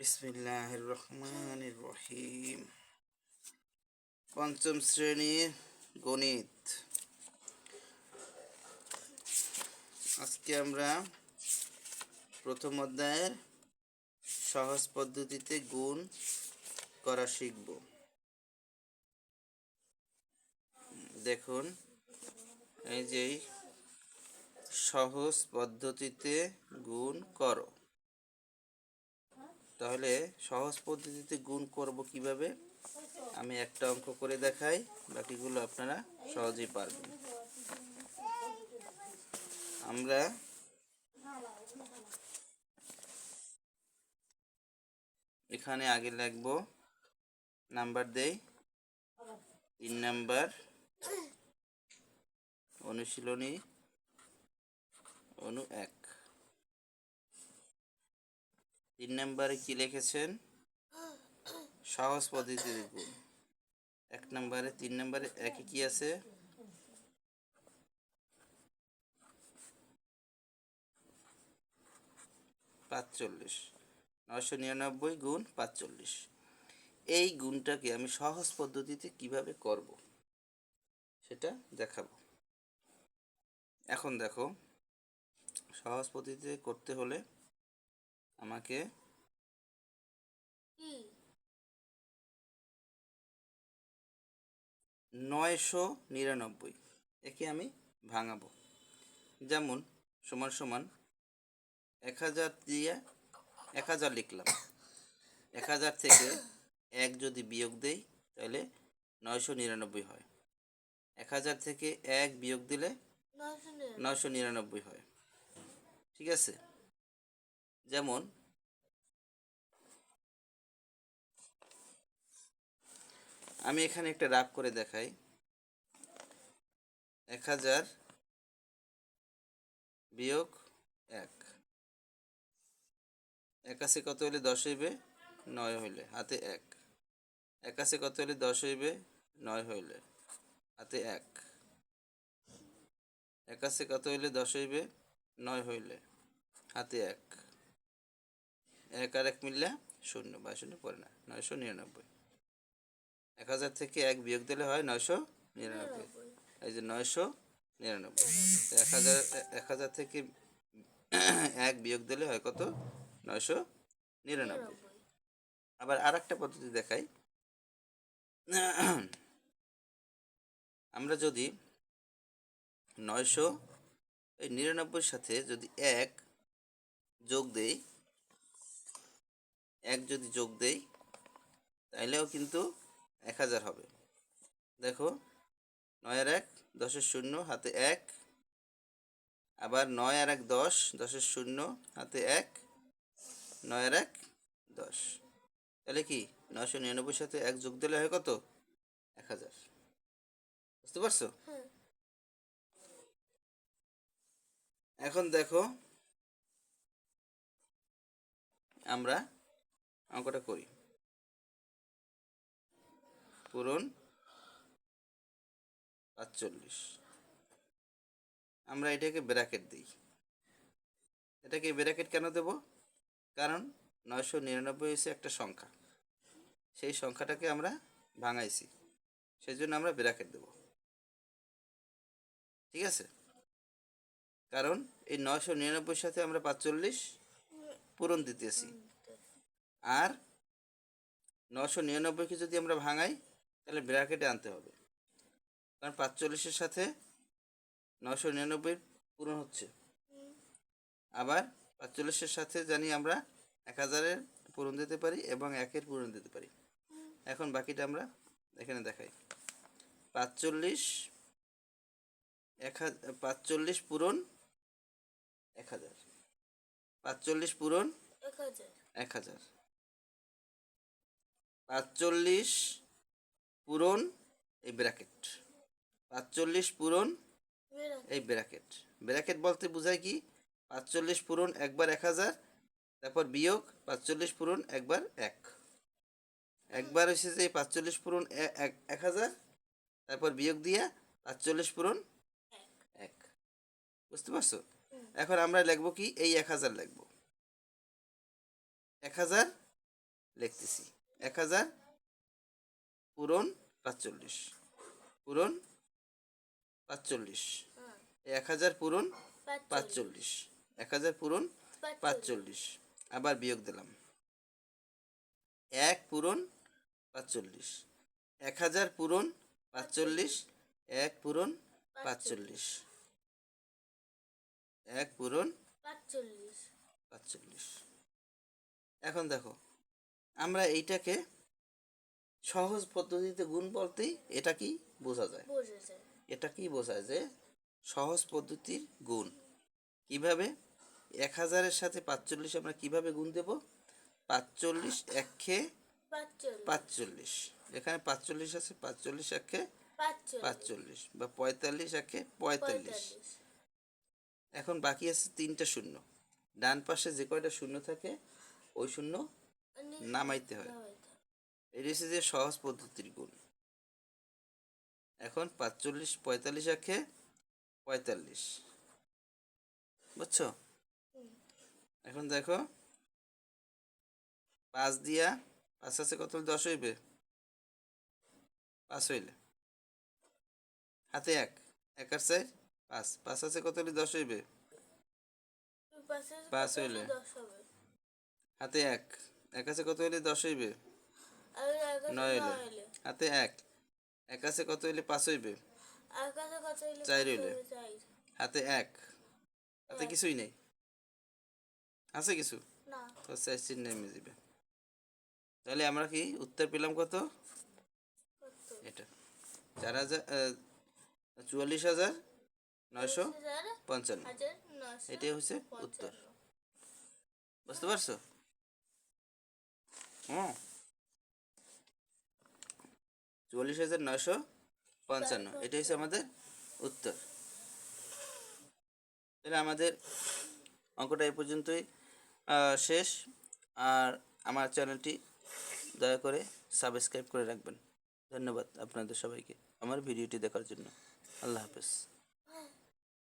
বিসমিল্লাহ রহমান রহিম পঞ্চম শ্রেণির গণিত। আজকে আমরা প্রথম অধ্যায়ের সহজ পদ্ধতিতে গুণ করা শিখব। দেখুন, এই যে সহজ পদ্ধতিতে গুণ করো। তাহলে সহজ পদ্ধতিতে গুণ করব কীভাবে? আমি একটা অঙ্ক করে দেখাই, বাকিগুলো আপনারা সহজেই পারবেন। আমরা এখানে আগে লিখব, নাম্বার দেই, তিন নাম্বার, অনুশীলনী, অনু এক। তিন নম্বরে কি লিখেছেন? সহজ পদ্ধতিতে গুণ এক নম্বরে, তিন নম্বরে একই কি আছে? পাঁচচল্লিশ। নয়শো নিরানব্বই গুণ পাঁচচল্লিশ। এই গুণটাকে আমি সহজ পদ্ধতিতে কীভাবে করব? সেটা দেখাবো। এখন দেখো, সহজ পদ্ধতিতে করতে হলে আমাকে নয়শো নিরানব্বই। একে আমি ভাঙাবো। যেমন সমান সমান এক হাজার দিয়ে এক হাজার লিখলাম। এক হাজার থেকে এক যদি বিয়োগ দেই তাহলে নয়শো নিরানব্বই হয়। এক হাজার থেকে এক বিয়োগ দিলে নয়শো নিরানব্বই হয়। ঠিক আছে? যেমন, আমি এখানে একটা রাগ করে দেখাই। এক হাজার বিয়োগ এক। একাশি কত হইলে দশ হইবে? নয় হইলে, হাতে এক। একাশি কত হইলে দশ হইবে? নয় হইলে, হাতে এক। একাশি কত হইলে দশ হইবে? নয় হইলে, হাতে এক। এক আর এক মিললে শূন্য বা শূন্য পড়ে না, নয়শো নিরানব্বই। এক হাজার থেকে এক বিয়োগ দিলে হয় নয়শো নিরানব্বই। এই যে নয়শো নিরানব্বই। এক হাজার এক হাজার থেকে এক বিয়োগ দিলে হয় কত? নয়শো নিরানব্বই। আবার আর একটা পদ্ধতি দেখাই। আমরা যদি নয়শো, এই নিরানব্বইয়ের সাথে যদি এক যোগ দেই এক যদি যোগ দেই তাইলেও কিন্তু এক হাজার হবে। দেখো নয় আর এক দশের শূন্য হাতে এক। আবার নয় আর এক দশ দশের শূন্য হাতে এক। নয় আর এক দশ। তাহলে কি নয়শো নিরানব্বই সাথে এক যোগ দিলে হয় কত? এক হাজার। বুঝতে পারছ? এখন দেখো আমরা অঙ্কটা করি। পূরণ পাঁচচল্লিশ। আমরা এটাকে ব্র্যাকেট দিই। এটাকে ব্র্যাকেট কেন দেব? কারণ নয়শো নিরানব্বই হচ্ছে একটা সংখ্যা। সেই সংখ্যাটাকে আমরা ভাঙাইছি। সেই জন্য আমরা ব্র্যাকেট দেব। ঠিক আছে? কারণ এই নয়শো নিরানব্বইয়ের সাথে আমরা পাঁচচল্লিশ পূরণ দিতেছি। আর নশো নিরানব্বইকে যদি আমরা ভাঙাই তাহলে ব্র্যাকেটে আনতে হবে। কারণ পাঁচচল্লিশের সাথে নশো নিরানব্বই পূরণ হচ্ছে। আবার পাঁচচল্লিশের সাথে জানি আমরা এক হাজারের পূরণ দিতে পারি এবং একের পূরণ দিতে পারি। এখন বাকিটা আমরা এখানে দেখাই। পাঁচচল্লিশ এক হাজার পাঁচচল্লিশ পূরণ এক হাজার। পাঁচচল্লিশ পূরণ এক হাজার। পাঁচচল্লিশ পূরণ, এই ব্র্যাকেট পাঁচচল্লিশ পূরণ, এই ব্র্যাকেট ব্র্যাকেট বলতে বোঝায় কি? পাঁচচল্লিশ পূরণ, একবার এক হাজার, তারপর বিয়োগ, পাঁচচল্লিশ পূরণ, একবার এক। একবার হচ্ছে যে পাঁচচল্লিশ পূরণ এক হাজার, তারপর বিয়োগ দিয়া পাঁচচল্লিশ পূরণ, এক। বুঝতে পারছ? এখন আমরা লিখব কি? এই এক হাজার লিখব। এক হাজার লিখতেছি। এক হাজার পূরণ পাঁচচল্লিশ। পূরণ পাঁচচল্লিশ। এক হাজার পূরণ পাঁচচল্লিশ। এক হাজার পূরণ পাঁচচল্লিশ। আবার বিয়োগ দিলাম। এক পূরণ পাঁচচল্লিশ। এক হাজার পূরণ পাঁচচল্লিশ। এক পূরণ পাঁচচল্লিশ। এক পূরণ পাঁচচল্লিশ। পাঁচচল্লিশ। এখন দেখো। আমরা এইটাকে সহজ পদ্ধতিতে গুণ বলতেই এটা কি বোঝা যায়? এটা কি বোঝায় যে সহজ পদ্ধতির গুণ। কীভাবে? এক হাজারের সাথে পাঁচচল্লিশ আমরা কীভাবে গুণ দেব? পাঁচচল্লিশ একে পাঁচচল্লিশ। পাঁচচল্লিশ। এখানে পাঁচচল্লিশ আছে পাঁচচল্লিশ একে পাঁচচল্লিশ। পাঁচচল্লিশ বা পঁয়তাল্লিশ একে পঁয়তাল্লিশ। এখন বাকি আছে তিনটা শূন্য। ডান পাশে যে কয়টা শূন্য থাকে ওই শূন্য নামাইতে হয়। এটা হচ্ছে যে সহজ পদ্ধতির গুণ। এখন পাঁচচল্লিশ পঁয়তাল্লিশ আখে পঁয়তাল্লিশ। বুঝছ? এখন দেখো পাঁচ দিয়া পাঁচ আছে কত দশ হইবে? পাঁচ হইলে। হাতে এক এক আর চার পাঁচ। পাঁচ আছে কত হলে দশ হইবে? পাঁচ হইলে। হাতে এক। এক আছে কত হইলে দশ হইবে? নয় হইলে। হাতে এক। এক আছে কত হইলে পাঁচ হইবে? চার হইলে। হাতে এক। হাতে কিছুই নেই। আছে কিছু? তো চার নেমে যাবে তাহলে আমরা কি উত্তর পেলাম কত? এটা। চার হাজার চুয়াল্লিশ হাজার নয়শো পঞ্চান্ন। এটাই হচ্ছে উত্তর। বুঝতে পারছ? হুম চুয়াল্লিশ হাজার নয়শো পঞ্চান্ন। এটা হচ্ছে আমাদের উত্তর। তাহলে আমাদের অঙ্কটা এই পর্যন্তই শেষ। আর আমার চ্যানেলটি দয়া করে সাবস্ক্রাইব করে রাখবেন। ধন্যবাদ আপনাদের সবাইকে আমার ভিডিওটি দেখার জন্য। আল্লাহ হাফেজ।